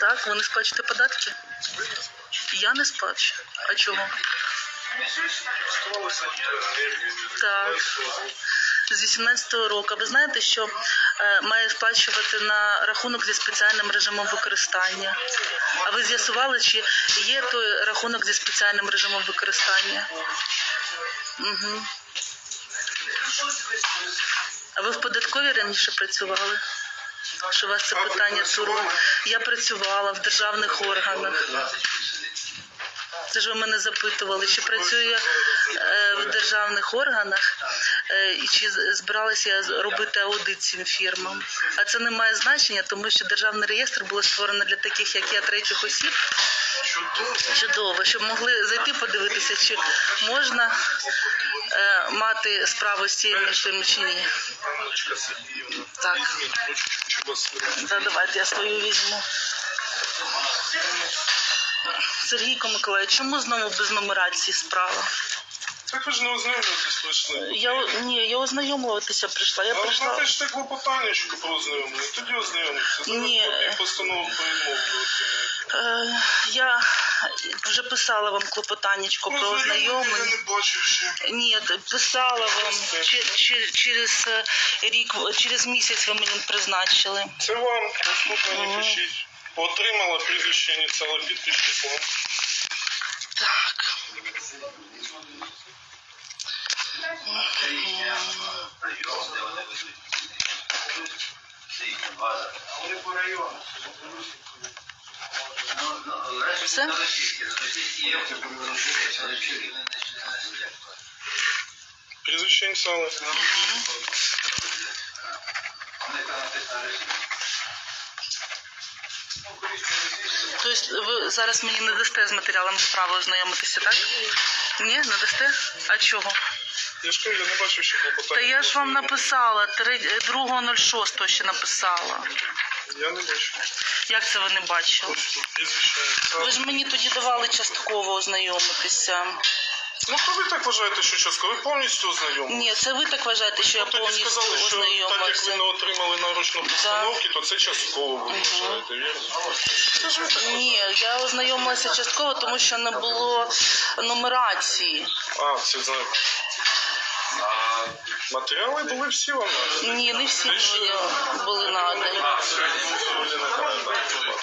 Так, ви не сплачуєте податки? Я не сплачу. А чого? Так. З 18-го року. Ви знаєте, що е, має сплачувати на рахунок зі спеціальним режимом використання. А ви з'ясували, чи є той рахунок зі спеціальним режимом використання? Угу. А ви в податковій раніше працювали? Що вас це питання турбує? Я працювала в державних органах. Це ж ви мене запитували, чи працюю я е, в державних органах е, і чи збиралася я робити аудит цим фірмам. А це не має значення, тому що державний реєстр було створено для таких, як я, третіх осіб. Чудово. Щоб могли зайти подивитися, чи можна е, мати справу з цією чи ні. Так. Да, давайте я свою візьму. Сергійко Миколаївич, чому знову без нумерації справа? Так ви ж не ознайомитесь прийшли. Я не, я ознайомлюватися прийшла. Я А ви прийшла. напишете клопотаннячку про ознайомлення, тоді ознайомитися. Зараз Ні. копії постанову про відмову. Е, я вже писала вам клопотаннячко про Я не бачив ще. Ні, писала вам чи, чи, через е, рік, через місяць ви мені призначили. Це вам, наступне не пишіть. Отримала прізвище ініціали підпис числом. Так. Все? Прізвище ініціали. Тобто ви зараз мені не дасте з матеріалами справи ознайомитися, так? Ні, не дасте? А чого? Я ж кажу, я не бачу ще клопотання. Та я ж вам написала, 2.06 ще написала. Я не бачу. Як це ви не бачили? Ось тут. Ви ж мені тоді давали частково ознайомитися. Ну то ви так вважаєте, що частково? Ви повністю ознайомлені. Ні, це ви так вважаєте, що я Тоді повністю сказали, що так як ви ознайомилася. не отримали наручну постановки, то це частково ви вважаєте, вірно? Це ж ви так Ні, я ознайомилася частково, тому що не було нумерації. А, це знаю. Матеріали були всі вам надані? Ні, не всі мені були надані. Ось тут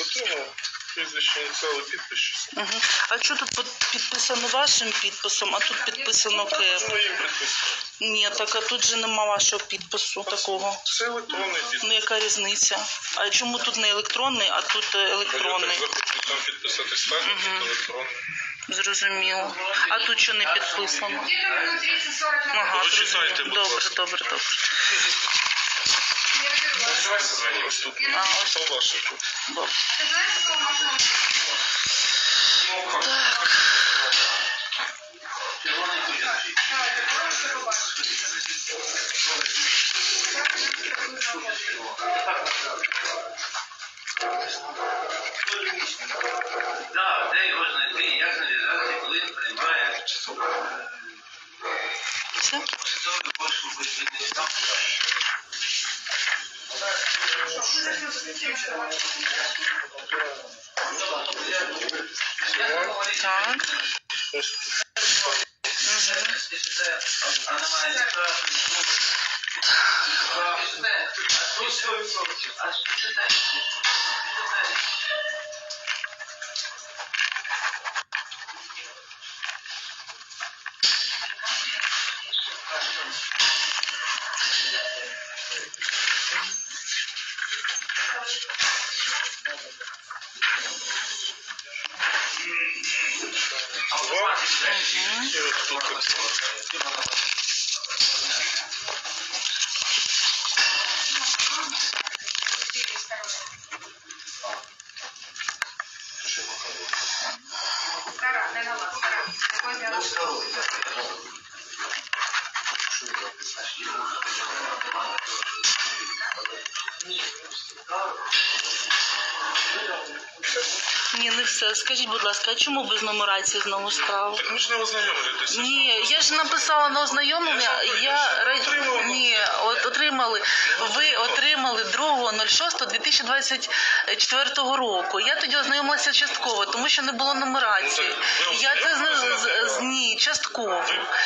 отримав. Прізвище ініціали підпис. Угу. А що тут підписано вашим підписом, а тут підписано моїм підписом. Ні, так а тут же нема вашого підпису такого. Це електронний підпис. Ну яка різниця? А чому тут не електронний, а тут е, електронний? Захочу там підписатись так, Мгм. електронний. Зрозуміло. А тут що не підписано? Где-то минут 30-40 минут. Ага, Прочитайте, зрозуміло. будь Добре, ласка. добре, добре. Ось тут. А, ось Це ваше тут. добре. Так. Де його знайти, як нав'язати, коли він приймає Все? Так. Угу. І ось тут так само. Ні, не все. Скажіть, будь ласка, а чому без нумерації знову справу? Так ми ж не ознайомлюєтеся. Ні, я ж написала на ознайомлення. Я ра- Отримала. ні, от отримали. Ви отримали 2.06.2024 року. Я тоді ознайомилася частково, тому що не було нумерації. Ну, так ви Я це ознайомилися з, з, з ні, Ви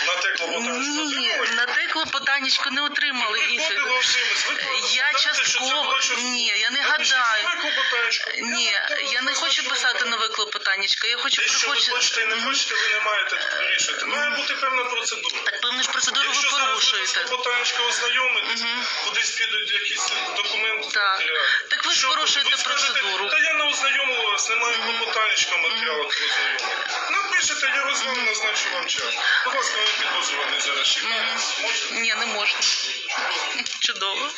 на те клопотання Ні, на те клопотанечко не отримали. Я частково ні, я не гадаю. Ні, я не хочу писати нове клопотаннячко. Я хочу Те, що ви хочете і не хочете, ви не маєте вирішувати. Має бути певна процедура. Так певну ж процедуру ви Якщо порушуєте. клопотанечко ознайомитесь, кудись підуть якісь документи. Так. матеріали. Так ви ж Що порушуєте ви скажете, процедуру. Та я не ознайомилась, немає клопотанечка матеріалу про ознайомлення. Напишете, я розгляну, назначу вам час. Будь ласка, не підозрюваний зараз ще? Можете? Ні, не можна. Чудово.